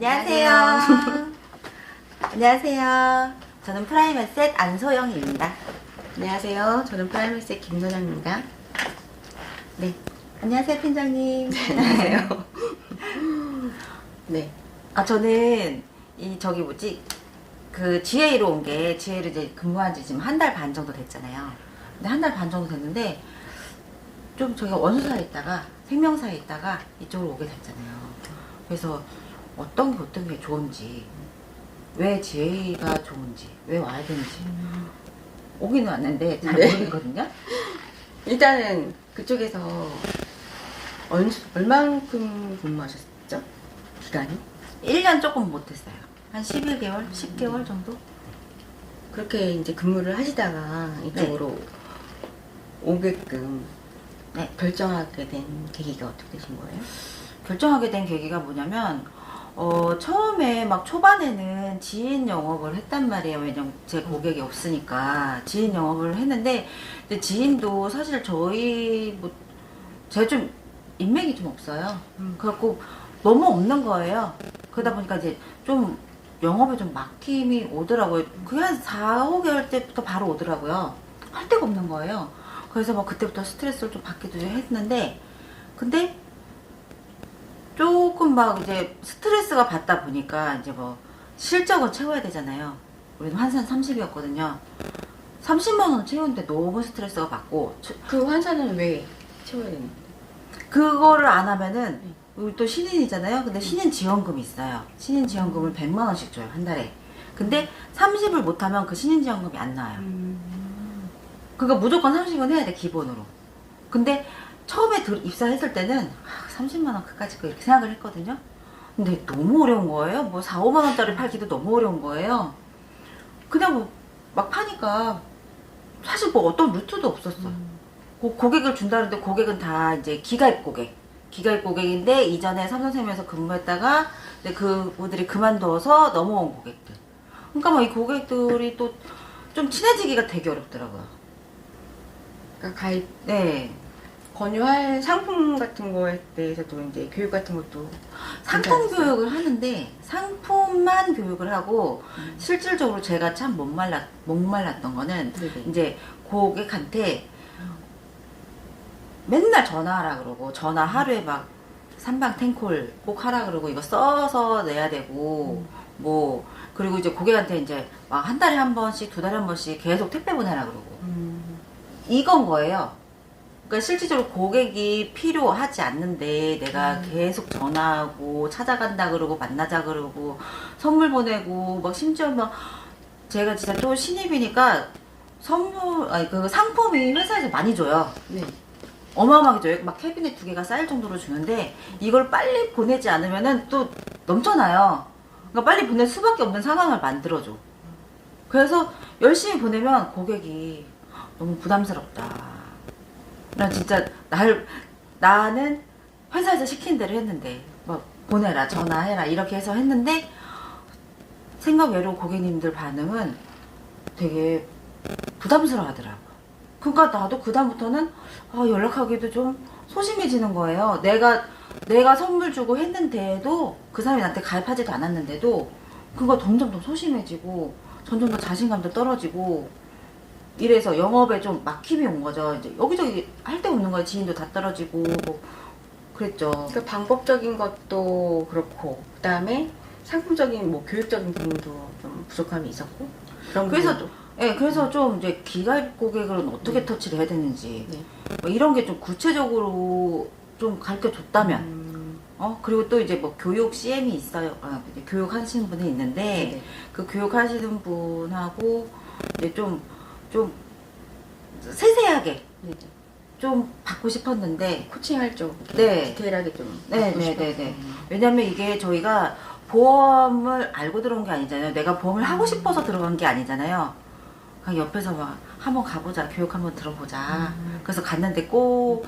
안녕하세요. 안녕하세요. 저는 프라이머셋 안소영입니다. 안녕하세요. 저는 프라이머스의 김선영입니다. 네. 안녕하세요, 팀장님. 안녕하세요. 네. 아, 저는 이 저기 뭐지? 그 GA로 온 게 GA로 이제 근무한 지 지금 한 달 반 정도 됐잖아요. 근데 한 달 반 정도 됐는데 좀 저희가 원수사에 있다가 생명사에 있다가 이쪽으로 오게 됐잖아요. 그래서 어떤 게 어떤 게 좋은지 왜 GA가 좋은지 왜 와야 되는지 오기는 왔는데 잘 네. 모르겠거든요. 일단은 그쪽에서 얼, 얼만큼 근무하셨죠? 기간이? 1년 조금 못했어요. 한 11개월, 10개월 정도? 그렇게 이제 근무를 하시다가 이쪽으로 오게끔 네. 결정하게 된 계기가 어떻게 되신 거예요? 결정하게 된 계기가 뭐냐면 어, 처음에 막 초반에는 지인 영업을 했단 말이에요. 왜냐면 제 고객이 없으니까 지인 영업을 했는데 근데 지인도 사실 저희 뭐 제가 좀 인맥이 좀 없어요. 음. 그래갖고 너무 없는 거예요. 그러다 보니까 이제 좀 영업에 좀 막힘이 오더라고요. 그게 한 4, 5개월 때부터 바로 오더라고요. 할 데가 없는 거예요. 그래서 막 그때부터 스트레스를 좀 받기도 했는데 근데 조금 막 이제 스트레스가 받다 보니까 이제 뭐 실적을 채워야 되잖아요. 우리는 환산 30이었거든요. 30만 원 채우는데 너무 스트레스가 받고 저- 그 환산은 왜 채워야 되는데? 그거를 안 하면은 우리 또 신인이잖아요. 근데 신인 지원금이 있어요. 신인 지원금을 100만 원씩 줘요 한 달에. 근데 30을 못 하면 그 신인 지원금이 안 나와요. 그러니까 무조건 30은 해야 돼 기본으로. 근데 처음에 들, 입사했을 때는 아, 30만 원 그까짓 거 이렇게 생각을 했거든요. 근데 너무 어려운 거예요. 뭐 4, 5만 원짜리 팔기도 너무 어려운 거예요. 그냥 뭐 막 파니까 사실 뭐 어떤 루트도 없었어. 고, 고객을 준다는데 고객은 다 이제 기가입 고객. 기가입 고객인데 이전에 삼성생명에서 근무했다가 이제 그분들이 그만둬서 넘어온 고객들. 그러니까 뭐이 고객들이 또 좀 친해지기가 되게 어렵더라고요. 그러니까 가입 네. 권유할 상품 같은 거에 대해서도 이제 교육 같은 것도 상품 괜찮았어요? 교육을 하는데 상품만 교육을 하고 음. 실질적으로 제가 참못 말랐 못 말랐던 거는 네네. 이제 고객한테 맨날 전화하라 그러고 전화 하루에 막 삼방 탱콜 꼭 하라 그러고 이거 써서 내야 되고 뭐 그리고 이제 고객한테 이제 막 한 달에 한 번씩 두 달에 한 번씩 계속 택배 보내라 그러고 음. 이건 거예요. 그러니까 실질적으로 고객이 필요하지 않는데 내가 음. 계속 전화하고 찾아간다 그러고 만나자 그러고 선물 보내고 막 심지어 막 제가 진짜 또 신입이니까 선물 아니 그 상품이 회사에서 많이 줘요. 네. 어마어마하게 줘요. 막 캐비넷 두 개가 쌓일 정도로 주는데 이걸 빨리 보내지 않으면은 또 넘쳐나요. 그러니까 빨리 보낼 수밖에 없는 상황을 만들어줘. 그래서 열심히 보내면 고객이 너무 부담스럽다. 난 진짜 날 나는 회사에서 시킨 대로 했는데 막 보내라 전화해라 이렇게 해서 했는데 생각 외로 고객님들 반응은 되게 부담스러워 하더라고. 그러니까 나도 그 다음부터는 아, 연락하기도 좀 소심해지는 거예요. 내가 내가 선물 주고 했는데도 그 사람이 나한테 가입하지도 않았는데도 그거 점점 더 소심해지고 점점 더 자신감도 떨어지고 이래서 영업에 좀 막힘이 온 거죠. 이제 여기저기 할 데 없는 거예요. 지인도 다 떨어지고 뭐 그랬죠. 그 방법적인 것도 그렇고 그다음에 상품적인 뭐 교육적인 부분도 좀 부족함이 있었고 그런 그래서 부분도 예, 그래서 좀 이제 기가입 고객을 어떻게 네. 터치를 해야 되는지 네. 뭐 이런 게 좀 구체적으로 좀 가르쳐 줬다면 음, 어 그리고 또 이제 뭐 교육 CM이 있어요. 아, 교육 하시는 분이 있는데 네네. 그 교육 하시는 분하고 이제 좀 좀 세세하게 네네. 좀 받고 싶었는데 코칭할 쪽 네. 디테일하게 좀 네, 받고 네. 네, 네. 왜냐면 이게 저희가 보험을 알고 들어온 게 아니잖아요. 내가 보험을 하고 싶어서 들어간 게 아니잖아요. 그냥 옆에서 막 한번 가보자, 교육 한번 들어보자. 음. 그래서 갔는데 꼭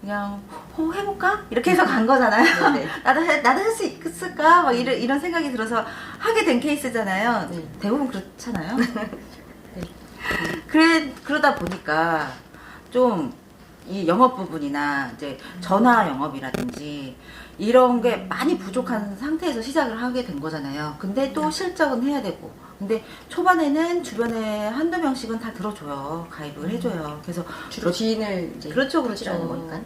그냥 호 해볼까 이렇게 해서 간 거잖아요. 네네. 나도 해, 나도 할 수 있을까 막 이런 이런 생각이 들어서 하게 된 케이스잖아요. 네. 대부분 그렇잖아요. 그래 그러다 보니까 좀 이 영업 부분이나 이제 전화 영업이라든지 이런 게 많이 부족한 상태에서 시작을 하게 된 거잖아요. 근데 또 실적은 해야 되고. 근데 초반에는 주변에 한두 명씩은 다 들어줘요. 가입을 해줘요. 그래서 주로 지인을 이제 그렇죠, 그렇죠. 거니까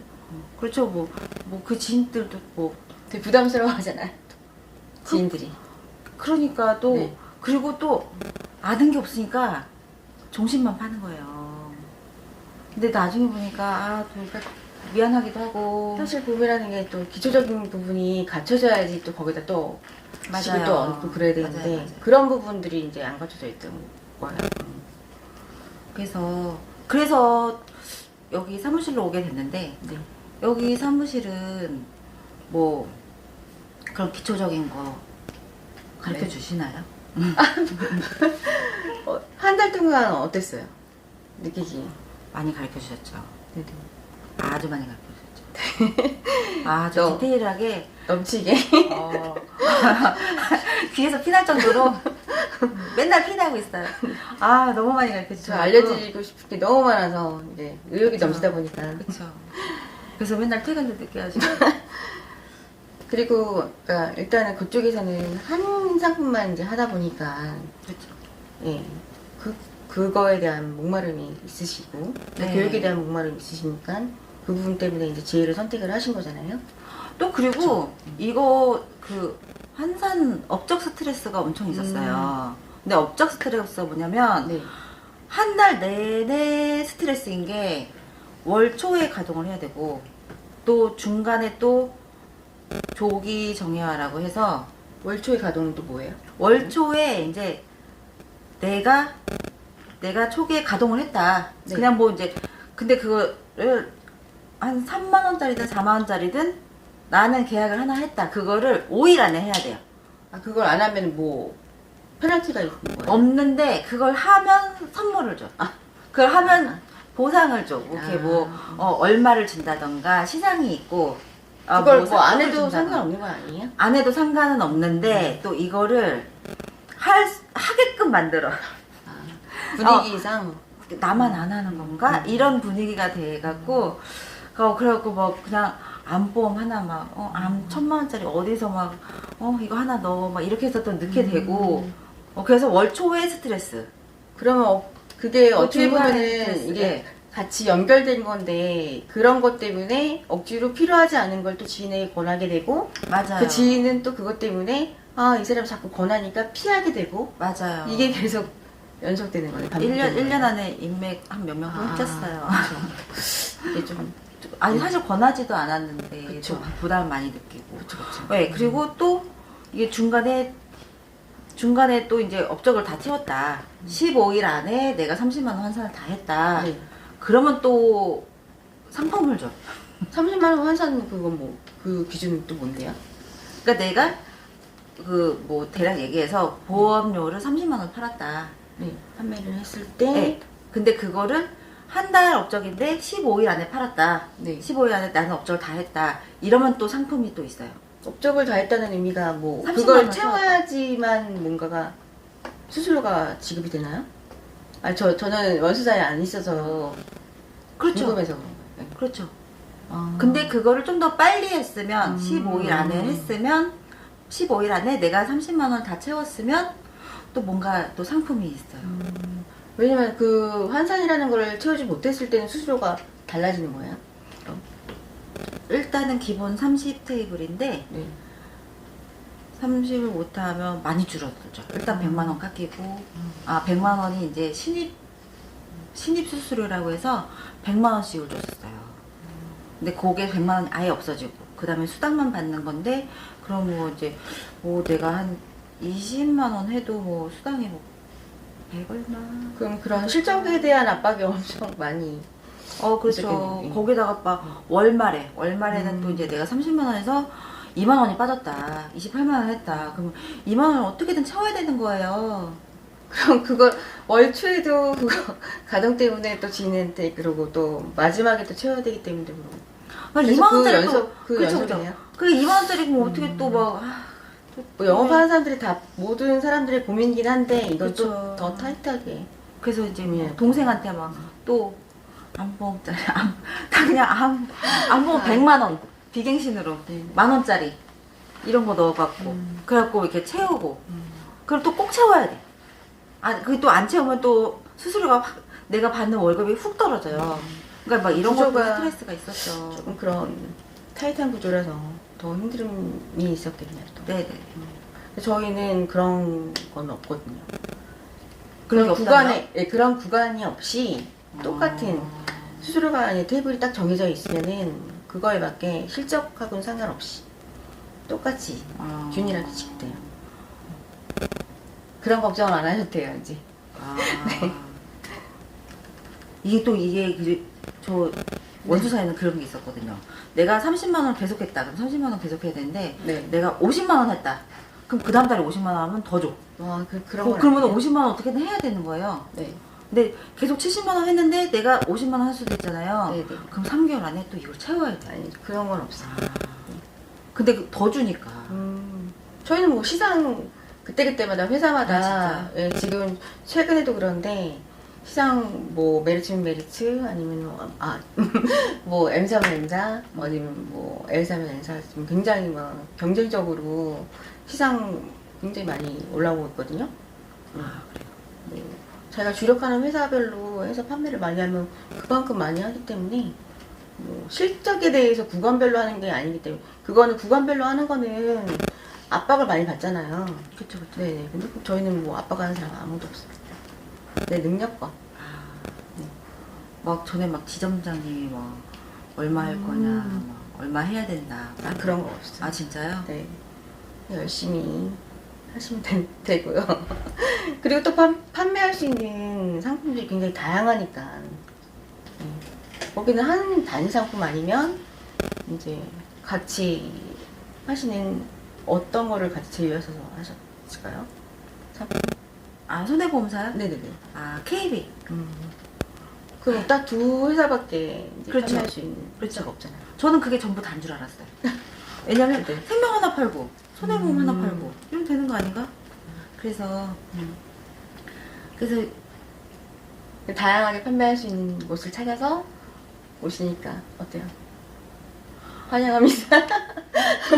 그렇죠. 뭐, 뭐 그 지인들도 뭐 되게 부담스러워 하잖아 요. 지인들이. 그러니까 또 네. 그리고 또 아는 게 없으니까 정신만 파는 거예요. 근데 나중에 보니까 아, 또 미안하기도 하고 사실 봄이라는 게 또 기초적인 부분이 갖춰져야지 또 거기다 또 집을 맞아요. 또 얹고 그래야 되는데 맞아요, 맞아요. 그런 부분들이 이제 안 갖춰져 있던 거예요. 그래서 그래서 여기 사무실로 오게 됐는데 네. 여기 사무실은 뭐 그런 기초적인 거 가르쳐 네. 주시나요? 어, 한달 동안 어땠어요? 느끼기. 많이 가르쳐 주셨죠. 네네. 아주 많이 가르쳐 주셨죠. 아주 너- 디테일하게 넘치게. 어. 귀에서 피날 정도로 맨날 피나고 있어요. 아 너무 많이 가르쳐 저 주셔서 알려드리고 싶은 게 너무 많아서 이제 의욕이. 넘치다 보니까 그렇죠. 그래서 맨날 퇴근도 늦게 하시고 그리고 그러니까 일단은 그쪽에서는 한 상품만 이제 하다 보니까 그렇죠. 예. 그 그거에 대한 목마름이 있으시고 또 네. 교육에 대한 목마름이 있으시니까 그 부분 때문에 이제 지혜를 선택을 하신 거잖아요. 또 그리고 이거 그 환산 업적 스트레스가 엄청 있었어요. 근데 업적 스트레스가 뭐냐면 네. 한달 내내 스트레스인 게 월 초에 가동을 해야 되고 또 중간에 또 조기 정예화라고 해서 월초의 가동은 또 뭐예요? 월 초에 이제 내가 내가 초기에 가동을 했다. 네. 그냥 뭐 이제 근데 그거를 한 3만 원짜리든 4만 원짜리든 나는 계약을 하나 했다. 그거를 5일 안에 해야 돼요. 아 그걸 안 하면 뭐 페널티가 있는 거예요? 없는데 그걸 하면 선물을 줘. 아, 그걸 하면 보상을 줘. 이렇게 아. 뭐 어, 얼마를 준다던가 시상이 있고 아, 그걸 뭐 뭐 안 해도. 상관없는 건 아니에요? 안 해도 상관은 없는데 또 이거를 할 수- 하게끔 만들어. 분위기상 나만 안 하는 건가? 음. 이런 분위기가 돼갖고, 어, 그래갖고 뭐 그냥 암보험 하나 막, 어, 음. 암 천만 원짜리 어디서 막, 어, 이거 하나 넣어. 막 이렇게 해서 또 넣게 음. 되고, 어, 그래서 월 초에 스트레스. 그러면 어, 그게 또 어떻게 중간에 보면은 스트레스. 이게 네. 같이 연결된 건데 그런 것 때문에 억지로 필요하지 않은 걸 또 지인에게 권하게 되고 맞아요. 그 지인은 또 그것 때문에 아 이 사람 자꾸 권하니까 피하게 되고 맞아요. 이게 계속 연속되는 거예요. 1년, 1년 안에 인맥 한 몇명 아, 끊겼어요. 이게 좀 아니, 사실 권하지도 않았는데, 그쵸. 좀 부담 많이 느끼고. 그쵸 그쵸. 네, 그리고 또 이게 중간에 중간에 또 이제 업적을 다 채웠다. 15일 안에 내가 30만 원 환산을 다 했다. 네. 그러면 또 상품을 줘. 30만 원 환산 그건 뭐 그 기준은 또 뭔데요? 그러니까 내가 그 뭐 대략 얘기해서 보험료를 30만 원 팔았다. 네. 판매를 했을 때 네. 근데 그거를 한 달 업적인데 15일 안에 팔았다. 네. 15일 안에 나는 업적을 다 했다. 이러면 또 상품이 또 있어요. 업적을 다 했다는 의미가 뭐 30만 그걸 원 채워야지만 뭔가가 수수료가 지급이 되나요? 아 저 저는 원수자에 안 있어서 그렇죠. 궁금해서 거예요. 그렇죠. 아. 근데 그거를 좀 더 빨리 했으면 음. 15일 안에 했으면 15일 안에 내가 30만 원 다 채웠으면 또 뭔가 또 상품이 있어요. 음. 왜냐면 그 환산이라는 걸 채우지 못했을 때는 수수료가 달라지는 거예요. 일단은 기본 30 테이블인데 네. 30을 못하면 많이 줄어들죠. 일단 음. 100만 원 깎이고 아 100만 원이 이제 신입 신입 수수료라고 해서 100만 원씩을 줬어요. 근데 그게 100만 원이 아예 없어지고 그 다음에 수당만 받는 건데 그럼 뭐 이제 뭐 내가 한 20만 원 해도 뭐 수당이 뭐 100얼마 그럼 그런 실적에 대한 압박이 엄청 많이 어 그렇죠. 있었겠네. 거기다가 막 월말에 월말에는 음. 또 이제 내가 30만 원에서 2만 원이 빠졌다. 28만 원 했다. 그럼 2만 원을 어떻게든 채워야 되는 거예요. 그럼 그걸 월초에도 그거 가정 때문에 또 지인한테 그러고 또 마지막에 또 채워야 되기 때문에 그러고 그래서 2만 그 원짜리 연속 그 그쵸, 연속이네요. 그 2만 원짜리 그럼 어떻게 또막뭐 영업하는 사람들이 다 모든 사람들의 고민이긴 한데 이건 그쵸. 또더 타이트하게 그래서 이제 뭐 예. 동생한테 막 또 안보험짜리 안, 다 그냥 안, 안보험 아. 100만 원 비갱신으로 네. 만 원짜리 이런 거 넣어갖고 음. 그래갖고 이렇게 채우고 음. 그럼 또꼭 채워야 돼. 아, 그게 또 안 채우면 또 수수료가 확 내가 받는 월급이 훅 떨어져요. 그러니까 막 이런 것도 스트레스가 있었죠. 조금 그런 타이트한 구조라서 더 힘듦이 있었겠네요. 또. 네네. 저희는 그런 건 없거든요. 그런 구간에 예, 그런 구간이 없이 똑같은 어. 수수료가 아닌 테이블이 딱 정해져 있으면은 그거에 맞게 실적하고는 상관없이 똑같이 어. 균일하게 지급돼요. 그런 걱정을 안 하셔도 돼요 이제. 아. 네. 이게 또 이게 그- 저 원수사에는 그런 게 있었거든요. 내가 30만 원 계속했다. 그럼 30만 원 계속해야 되는데 네. 내가 50만 원 했다. 그럼 그 다음 달에 50만 원 하면 더 줘. 와 그, 그런 어, 건 그러면 아니에요. 50만 원 어떻게든 해야 되는 거예요. 네. 근데 계속 70만 원 했는데 내가 50만 원 할 수도 있잖아요. 네네. 그럼 3개월 안에 또 이걸 채워야 돼. 아니 그런 건 없어 요. 근데 그더 주니까. 음, 저희는 뭐 시장 그때그때마다 회사마다 아, 예, 지금 최근에도 그런데 시장 뭐 메리츠면 메리츠 아니면 뭐, 아, 뭐 M사면 M사 뭐 아니면 뭐 L사면 L사 지금 굉장히 막 경쟁적으로 시장 굉장히 많이 올라오고 있거든요. 아, 그래요. 네. 자기가 주력하는 회사별로 해서 판매를 많이 하면 그만큼 많이 하기 때문에 뭐 실적에 대해서 구간별로 하는 게 아니기 때문에 그거는 구간별로 하는 거는 압박을 많이 받잖아요. 그쵸, 그쵸. 네네. 근데 저희는 뭐 압박하는 사람 아무도 없어요. 내 능력과. 아, 네. 막 전에 막 지점장님이 막 얼마 할 거냐, 음. 막 얼마 해야 된다. 아 그런 거 없어요. 아, 진짜요? 네. 열심히 하시면 되, 되고요. 그리고 또 판, 판매할 수 있는 상품들이 굉장히 다양하니까. 네. 거기는 한 단위 상품 아니면 이제 같이 하시는 어떤 거를 같이 제휴하셔서 하셨을까요? 상품? 아, 손해보험사요? 네네네. 아, KB. 음. 그럼 딱 두 회사밖에 이제 그렇죠. 판매할 수 있는 그렇죠. 회사가 없잖아요. 저는 그게 전부 단 줄 알았어요. 왜냐면 네. 생명 하나 팔고, 손해보험 음. 하나 팔고, 이러면 되는 거 아닌가? 그래서, 음. 그래서, 다양하게 판매할 수 있는 곳을 찾아서 오시니까 어때요? 환영합니다.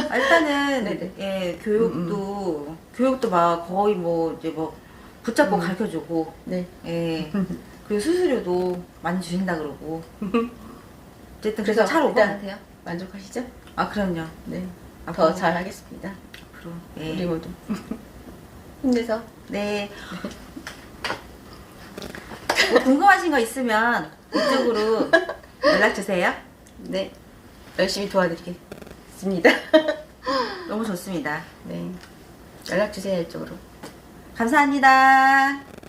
아, 일단은, 네네. 예, 교육도, 교육도 막 거의 뭐, 이제 뭐, 붙잡고 음. 가르쳐 주고, 네. 예. 그리고 수수료도 많이 주신다 그러고. 어쨌든 그래서 잘 오고 일단-. 만족하시죠? 아, 그럼요. 네. 더 잘하겠습니다. 앞으로. 예. 우리 모두 힘내서 네. 뭐 궁금하신 거 있으면 이쪽으로 연락 주세요. 네 열심히 도와드리겠습니다. 너무 좋습니다. 네 연락 주세요 이쪽으로. 감사합니다.